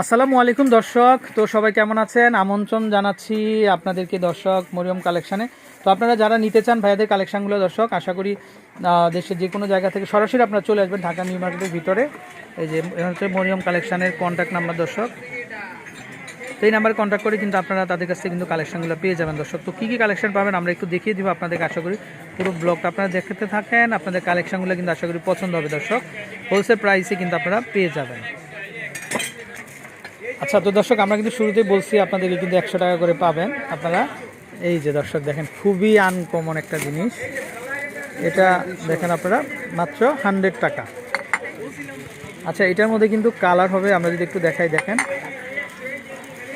আসসালামু আলাইকুম দর্শক। তো সবাই কেমন আছেন? আমন্ত্রণ জানাচ্ছি আপনাদেরকে দর্শক মরিয়ম কালেকশানে। তো আপনারা যারা নিতে চান ভাইয়াদের কালেকশানগুলো দর্শক, আশা করি দেশের যে কোনো জায়গা থেকে সরাসরি আপনারা চলে আসবেন ঢাকা নিউ মার্কেটের ভিতরে। এই যে হচ্ছে মরিয়ম কালেকশানের কন্ট্যাক্ট নাম্বার দর্শক। তো এই নাম্বারে কন্ট্যাক্ট করে কিন্তু আপনারা তাদের কাছ থেকে কিন্তু কালেকশনগুলো পেয়ে যাবেন দর্শক। তো কী কী কালেকশন পাবেন আমরা একটু দেখিয়ে দিব আপনাদেরকে, আশা করি পুরো ব্লগটা আপনারা দেখতে থাকেন। আপনাদের কালেকশনগুলো কিন্তু আশা করি পছন্দ হবে দর্শক। হোলসেল প্রাইসে কিন্তু আপনারা পেয়ে যাবেন। আচ্ছা তো দর্শক, আমরা কিন্তু শুরুতেই বলছি আপনাদেরকে কিন্তু একশো টাকা করে পাবেন। আপনারা, এই যে দর্শক, দেখেন, খুবই আনকমন একটা জিনিস। এটা দেখেন আপনারা, মাত্র হান্ড্রেড টাকা। আচ্ছা এটার মধ্যে কিন্তু কালার হবে, আমরা যদি একটু দেখাই, দেখেন।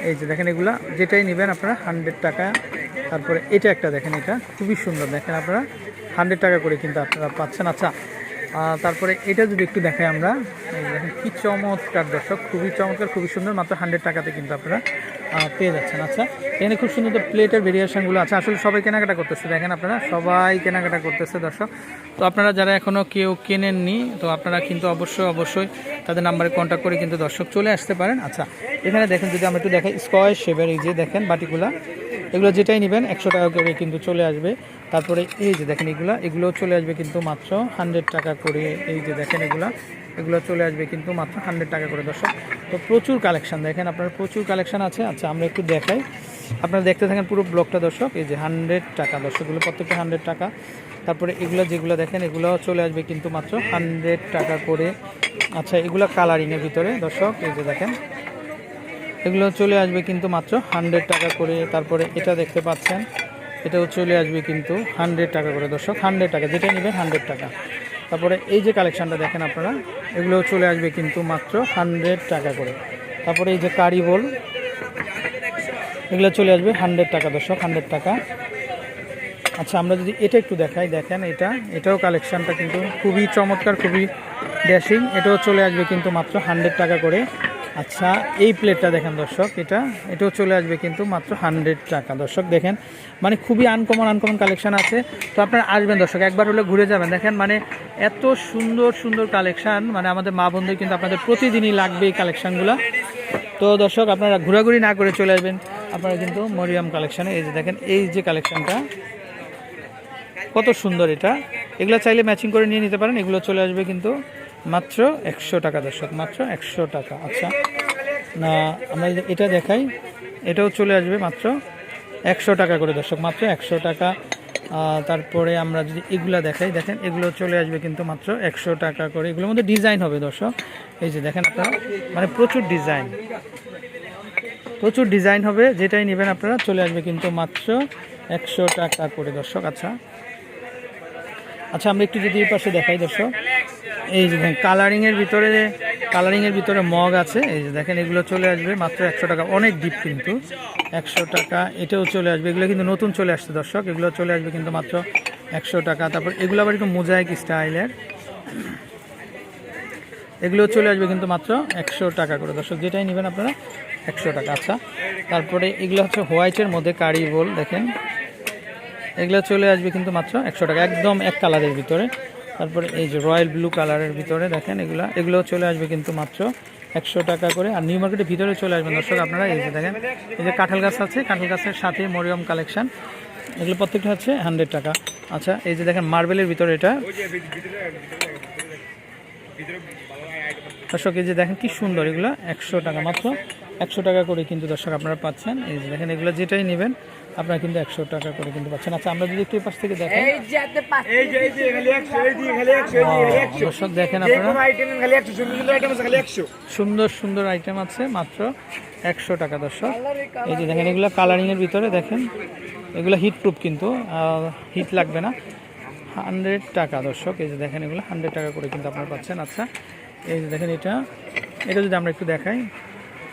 এই যে দেখেন এগুলা, যেটাই নেবেন আপনারা হান্ড্রেড টাকা। তারপরে এটা একটা দেখেন, এটা খুবই সুন্দর। দেখেন আপনারা হান্ড্রেড টাকা করে কিন্তু আপনারা পাচ্ছেন। আচ্ছা তারপরে এটা যদি একটু দেখাই আমরা দেখেন কি চমৎকার দর্শক, খুবই চমৎকার, খুবই সুন্দর, মাত্র হান্ড্রেড টাকাতে কিন্তু আপনারা পেয়ে যাচ্ছেন। আচ্ছা এখানে খুব সুন্দর প্লেটের ভেরিয়েশনগুলো আছে। আসলে সবাই কেনাকাটা করতেছে, দেখেন আপনারা, সবাই কেনাকাটা করতেছে দর্শক। তো আপনারা যারা এখনও কেউ কেনেননি, তো আপনারা কিন্তু অবশ্যই অবশ্যই তাদের নাম্বারে কন্ট্যাক্ট করে কিন্তু দর্শক চলে আসতে পারেন। আচ্ছা এখানে দেখেন যদি আমরা একটু দেখাই স্কোয়ার শেপের এই যে দেখেন বাটিগুলা এগুলো যেটাই নেবেন, একশো টাকা করে কিন্তু চলে আসবে। তারপরে এই যে দেখেন এগুলো এগুলো চলে আসবে কিন্তু মাত্র হান্ড্রেড টাকা করে। এই যে দেখেন এগুলা, এগুলো চলে আসবে কিন্তু মাত্র হান্ড্রেড টাকা করে। দর্শক, তো প্রচুর কালেকশন দেখেন আপনার প্রচুর কালেকশন আছে। আচ্ছা আমরা একটু দেখাই। আপনারা দেখতে থাকেন পুরো ব্লকটা দর্শক। এই যে হান্ড্রেড টাকা দর্শকগুলো প্রত্যেকটা হান্ড্রেড টাকা। তারপরে এগুলো যেগুলো দেখেন এগুলো চলে আসবে কিন্তু মাত্র হান্ড্রেড টাকা করে। আচ্ছা এগুলো কালারিংয়ের ভিতরে। দর্শক, এই যে দেখেন। এগুলো চলে আসবে কিন্তু মাত্র হান্ড্রেড টাকা করে। তারপরে এটা দেখতে পাচ্ছেন, এটাও চলে আসবে কিন্তু হান্ড্রেড টাকা করে। দর্শক হান্ড্রেড টাকা যেটা নেবেন হান্ড্রেড টাকা। তারপরে এই যে কালেকশানটা দেখেন আপনারা এগুলো চলে আসবে কিন্তু মাত্র হান্ড্রেড টাকা করে। তারপরে এই যে কারি বল, এগুলো চলে আসবে হান্ড্রেড টাকা। দর্শক হান্ড্রেড টাকা। আচ্ছা আমরা যদি এটা একটু দেখাই, দেখেন এটা, এটাও কালেকশানটা কিন্তু খুবই চমৎকার, খুবই ড্যাশিং এটাও চলে আসবে কিন্তু মাত্র হান্ড্রেড টাকা করে। আচ্ছা এই প্লেটটা দেখেন দর্শক, এটা, এটাও চলে আসবে কিন্তু মাত্র হান্ড্রেড টাকা। দর্শক দেখেন মানে খুবই আনকমন আনকমন কালেকশান আছে। তো আপনারা আসবেন দর্শক, একবার হলে ঘুরে যাবেন। দেখেন মানে এত সুন্দর সুন্দর কালেকশান মানে আমাদের মা বোনদের কিন্তু আপনাদের প্রতিদিনই লাগবে এই কালেকশানগুলো তো দর্শক, আপনারা ঘোরাঘুরি না করে চলে আসবেন। আপনারা কিন্তু মরিয়াম কালেকশনে এই যে দেখেন, এই যে কালেকশানটা কত সুন্দর এটা। এগুলো চাইলে ম্যাচিং করে নিয়ে নিতে পারেন, এগুলো চলে আসবে কিন্তু মাত্র একশো টাকা দর্শক, মাত্র একশো টাকা। আচ্ছা না, আমরা এটা দেখাই, এটাও চলে আসবে মাত্র একশো টাকা করে দর্শক, মাত্র একশো টাকা। তারপরে আমরা যদি এগুলা দেখাই, দেখেন এগুলো চলে আসবে কিন্তু মাত্র একশো টাকা করে। এগুলোর মধ্যে ডিজাইন হবে দর্শক। এই যে দেখেন আপনারা মানে প্রচুর ডিজাইন। প্রচুর ডিজাইন হবে, যেটাই নেবেন আপনারা, চলে আসবে কিন্তু মাত্র একশো টাকা করে দর্শক। আচ্ছা আচ্ছা আমরা একটু যদি এই পাশে দেখাই দর্শক। এই যে কালারিংয়ের ভিতরে কালারিংয়ের ভিতরে মগ আছে। এই যে দেখেন, এগুলো চলে আসবে মাত্র একশো টাকা। অনেক ডিপ কিন্তু। একশো টাকা, এটাও চলে আসবে। এগুলো কিন্তু নতুন চলে আসছে দর্শক। এগুলো চলে আসবে কিন্তু মাত্র একশো টাকা। তারপর এগুলো আবার একটু মোজাইক স্টাইলের এগুলো চলে আসবে কিন্তু মাত্র একশো টাকা করে। দর্শক, যেটাই নেবেন আপনারা, একশো টাকা। আচ্ছা তারপরে এগুলো হচ্ছে হোয়াইটের মধ্যে কারি বল দেখেন। এগুলো চলে আসবে কিন্তু মাত্র একশো টাকা। একদম এক কালারের ভিতরে। তারপরে এই যে রয়্যাল ব্লু কালারের ভিতরে দেখেন এগুলো এগুলো চলে আসবে কিন্তু মাত্র একশো টাকা করে। আর নিউ মার্কেটের ভিতরে চলে আসবেন দর্শক আপনারা, এই যে দেখেন, এই যে কাঁঠাল গাছ আছে, কাঁঠাল গাছের সাথে মরিয়ম কালেকশন। এগুলো প্রত্যেকটা হচ্ছে হান্ড্রেড টাকা। আচ্ছা এই যে দেখেন মার্বেলের ভিতরে এটা। দর্শক, এই যে দেখেন কি সুন্দর এগুলো, একশো টাকা মাত্র। একশো টাকা করে কিন্তু দর্শক আপনারা পাচ্ছেন। এই যে দেখেন এগুলো যেটাই নেবেন আপনারা কিন্তু একশো টাকা করে কিন্তু পাচ্ছেন। আচ্ছা আমরা যদি একটু এই পাশ থেকে দেখেন এই যে আপনি পাঁচ- এই যে এই যে খালি 100 এই যে খালি 100 এই যে খালি 100 দর্শক দেখেন আপনারা। কোনো আইটেম খালি 100 সুন্দর আইটেম আছে খালি 100 সুন্দর সুন্দর আইটেম আছে মাত্র একশো টাকা দর্শক। এই যে দেখেন এগুলো কালারিংয়ের ভিতরে দেখেন এগুলো হিট প্রুফ কিন্তু হিট লাগবে না। হান্ড্রেড টাকা দর্শক এই যে দেখেন এগুলো হান্ড্রেড টাকা করে কিন্তু আপনারা পাচ্ছেন। আচ্ছা এই যে দেখেন এটা। এটা যদি আমরা একটু দেখাই।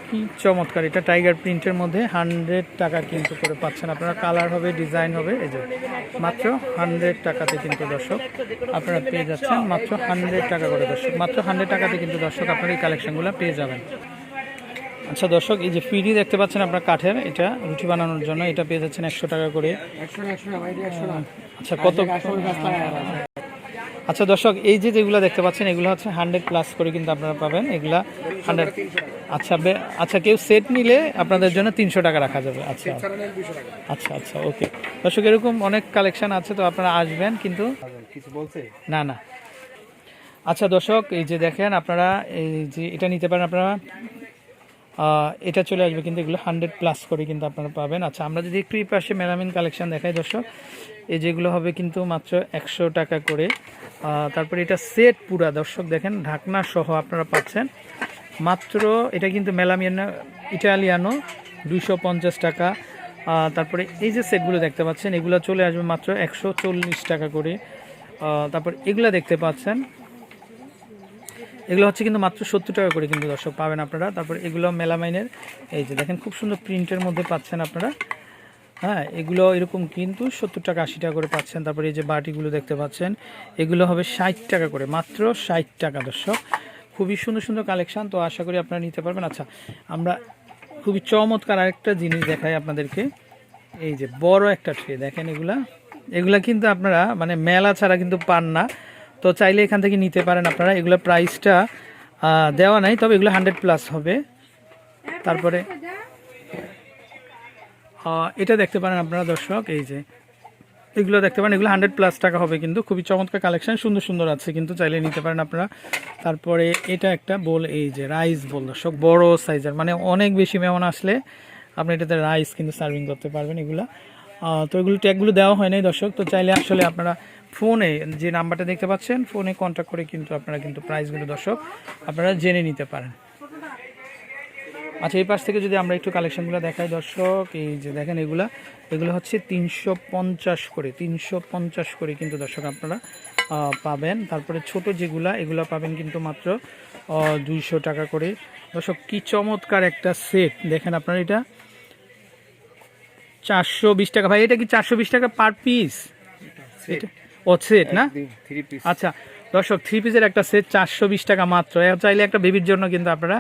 কি চমৎকার এটা টাইগার প্রিন্টের মধ্যে হান্ড্রেড টাকা কিন্তু করে পাচ্ছেন আপনারা। কালার হবে ডিজাইন হবে এই যে মাত্র হান্ড্রেড টাকাতে কিন্তু দর্শক আপনারা পেয়ে যাচ্ছেন মাত্র হান্ড্রেড টাকা করে দর্শক মাত্র হান্ড্রেড টাকাতে কিন্তু দর্শক আপনারা এই কালেকশনগুলো পেয়ে যাবেন। আচ্ছা দর্শক এই যে ফিডি দেখতে পাচ্ছেন আপনার কাঠের এটা রুটি বানানোর জন্য এটা পেয়ে যাচ্ছেন একশো টাকা করে। 100 100 ভাই 100 আচ্ছা কত আচ্ছা দর্শক এই যে যেগুলো দেখতে পাচ্ছেন এগুলো হচ্ছে হান্ড্রেড প্লাস করে কিন্তু আপনারা পাবেন। এগুলা হান্ড্রেড আচ্ছা আচ্ছা কেউ সেট নিলে আপনাদের জন্য তিনশো টাকা রাখা যাবে। আচ্ছা। আচ্ছা আচ্ছা ওকে দর্শক এরকম অনেক কালেকশন আছে তো আপনারা আসবেন কিন্তু না না। আচ্ছা দর্শক এই যে দেখেন আপনারা এই যে এটা নিতে পারেন আপনারা এটা চলে আসবে কিন্তু এগুলো হান্ড্রেড প্লাস করে কিন্তু আপনারা পাবেন। আচ্ছা আমরা যদি একটু এই পাশে মেলামিন কালেকশন দেখাই দর্শক এই যেগুলো হবে কিন্তু মাত্র একশো টাকা করে। তারপরে এটা সেট পুরা, দর্শক দেখেন, ঢাকনা সহ আপনারা পাচ্ছেন। মাত্র, এটা কিন্তু মেলামিন ইটালিয়ানো পঞ্চাশ টাকা। তারপরে এই যে সেটগুলো দেখতে পাচ্ছেন, এগুলো চলে আসবে মাত্র একশো চল্লিশ টাকা করে। তারপর এগুলো দেখতে পাচ্ছেন। এগুলো হচ্ছে কিন্তু মাত্র সত্তর টাকা করে কিন্তু দর্শক পাবেন আপনারা। তারপর এগুলো মেলামাইনের, এই যে দেখেন, খুব সুন্দর প্রিন্টের মধ্যে পাচ্ছেন আপনারা। হ্যাঁ এগুলো এরকম কিন্তু সত্তর টাকা, আশি টাকা করে পাচ্ছেন। তারপরে এই যে বাটিগুলো দেখতে পাচ্ছেন, এগুলো হবে ষাট টাকা করে, মাত্র ষাট টাকা দর্শক। খুবই সুন্দর সুন্দর কালেকশান, তো আশা করি আপনারা নিতে পারবেন। আচ্ছা আমরা খুবই চমৎকার আরেকটা জিনিস দেখাই আপনাদেরকে। এই যে বড় একটা ট্রে দেখেন এগুলা। এগুলা কিন্তু আপনারা মানে মেলা ছাড়া কিন্তু পান না। তো চাইলে এখান থেকে নিতে পারেন আপনারা। এগুলো প্রাইসটা দেওয়া নাই, তবে এগুলো হান্ড্রেড প্লাস হবে। তারপরে এটা দেখতে পারেন আপনারা দর্শক, এই যে। এগুলো দেখতে পারেন, এগুলো হান্ড্রেড প্লাস টাকা হবে কিন্তু, খুবই চমৎকার কালেকশন সুন্দর সুন্দর আছে কিন্তু, চাইলে নিতে পারেন আপনারা। তারপরে এটা একটা বোল, এই যে রাইস বোল দর্শক, বড় সাইজের মানে অনেক বেশি মেহমান আসলে আপনি এটাতে রাইস কিন্তু সার্ভিং করতে পারবেন এগুলো। তো এগুলো ট্যাগগুলো দেওয়া হয় নাই দর্শক, তো চাইলে আসলে আপনারা ফোনে যে নাম্বারটা দেখতে পাচ্ছেন ফোনে কন্ট্যাক্ট করে কিন্তু আপনারা কিন্তু প্রাইসগুলো দর্শক, আপনারা জেনে নিতে পারেন। আচ্ছা এই পাশ থেকে যদি আমরা একটু কালেকশনগুলো দেখাই দর্শক এই যে দেখেন এগুলা এগুলো হচ্ছে তিনশো পঞ্চাশ করে তিনশো পঞ্চাশ করে কিন্তু দর্শক আপনারা পাবেন। তারপরে ছোট যেগুলা এগুলো পাবেন কিন্তু মাত্র দুইশো টাকা করে। দর্শক কি চমৎকার একটা সেট দেখেন আপনারা এটা? চারশো বিশ টাকা। ভাই এটা কি চারশো বিশ টাকা পার পিস ও সেট না? আচ্ছা দর্শক থ্রি পিসের একটা সেট চারশো বিশ টাকা মাত্র। চাইলে একটা বেবির জন্য কিন্তু আপনারা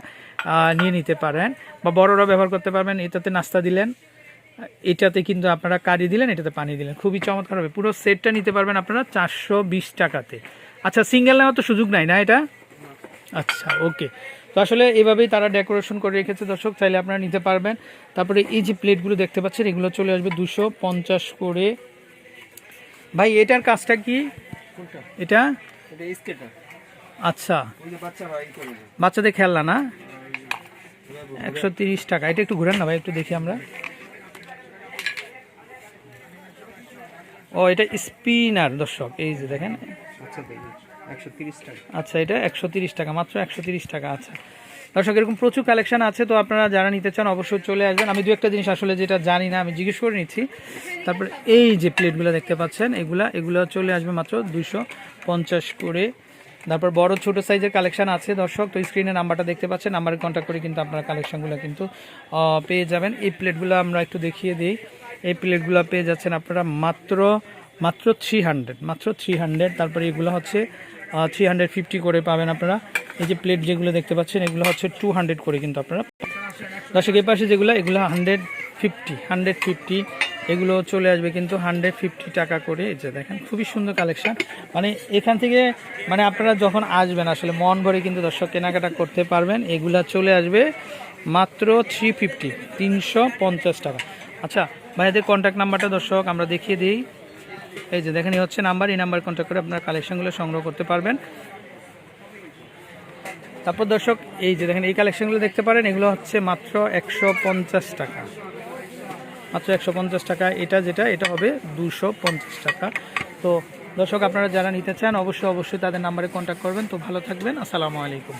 নিয়ে নিতে পারেন বা বড়রা ব্যবহার করতে পারবেন। এটাতে নাস্তা দিলেন এটাতে কিন্তু আপনারা কারি দিলেন এটাতে পানি দিলেন। খুবই চমৎকার হবে। পুরো সেটটা নিতে পারবেন আপনারা চারশো বিশ টাকাতে। আচ্ছা সিঙ্গেল নেওয়ার তো সুযোগ নাই না এটা? আচ্ছা ওকে তো আসলে এভাবেই তারা ডেকোরেশন করে রেখেছে দর্শক চাইলে আপনারা নিতে পারবেন। তারপরে এই যে প্লেটগুলো দেখতে পাচ্ছেন এগুলো চলে আসবে দুশো পঞ্চাশ করে। ভাই এটার কাজটা কি? এটা? এটা স্কেটার। আচ্ছা। বাচ্চাদের খেলনা না? একশো তিরিশ টাকা। এটা একটু ঘুরেন না ভাই একটু দেখি আমরা। ও এটা স্পিনার দর্শক। এই যে দেখেন। আচ্ছা আচ্ছা এটা একশো টাকা মাত্র একশো টাকা আচ্ছা। দর্শক এরকম প্রচুর কালেকশন আছে তো আপনারা যারা নিতে চান অবশ্যই চলে আসবেন। আমি দু একটা জিনিস আসলে যেটা জানি না আমি জিজ্ঞেস করে নিচ্ছি। তারপর এই যে প্লেটগুলো দেখতে পাচ্ছেন এগুলা এগুলো চলে আসবে মাত্র দুইশো পঞ্চাশ করে। তারপর বড়, ছোট সাইজের কালেকশান আছে দর্শক, তো স্ক্রিনে নাম্বারটা দেখতে পাচ্ছেন, নাম্বারে কন্ট্যাক্ট করে কিন্তু আপনারা কালেকশনগুলো কিন্তু পেয়ে যাবেন। এই প্লেটগুলো আমরা একটু দেখিয়ে দিই। এই প্লেটগুলো পেয়ে যাচ্ছেন আপনারা মাত্র মাত্র থ্রি হান্ড্রেড মাত্র থ্রি হান্ড্রেড তারপরে এগুলো হচ্ছে থ্রি হান্ড্রেড ফিফটি করে পাবেন আপনারা। এই যে প্লেট যেগুলো দেখতে পাচ্ছেন, এগুলো হচ্ছে টু হান্ড্রেড করে কিন্তু আপনারা। দর্শক এই পাশে যেগুলো, এগুলো হান্ড্রেড ফিফটি হান্ড্রেড ফিফটি এগুলো চলে আসবে কিন্তু হান্ড্রেড ফিফটি টাকা করে। এই যে দেখেন, খুবই সুন্দর কালেকশন মানে এখান থেকে মানে আপনারা যখন আসবেন, আসলে মন ভরে কিন্তু দর্শক কেনাকাটা করতে পারবেন। এগুলা চলে আসবে মাত্র থ্রি ফিফটি তিনশো পঞ্চাশ টাকা। আচ্ছা ভাইদের কন্ট্যাক্ট নাম্বারটা দর্শক, আমরা দেখিয়ে দিই। এই যে দেখেন, এই হচ্ছে নাম্বার এই নাম্বার কন্ট্যাক্ট করে আপনারা কালেকশনগুলো সংগ্রহ করতে পারবেন। তারপর দর্শক, এই যে দেখেন, এই কালেকশনগুলো দেখতে পারেন, এগুলো হচ্ছে মাত্র একশো পঞ্চাশ টাকা। মাত্র একশো পঞ্চাশ টাকা। এটা যেটা, এটা হবে দুশো টাকা। তো দর্শক, আপনারা যারা নিতে চান, অবশ্যই অবশ্যই তাদের নাম্বারে কন্ট্যাক্ট করবেন। তো ভালো থাকবেন। আসসালামু আলাইকুম।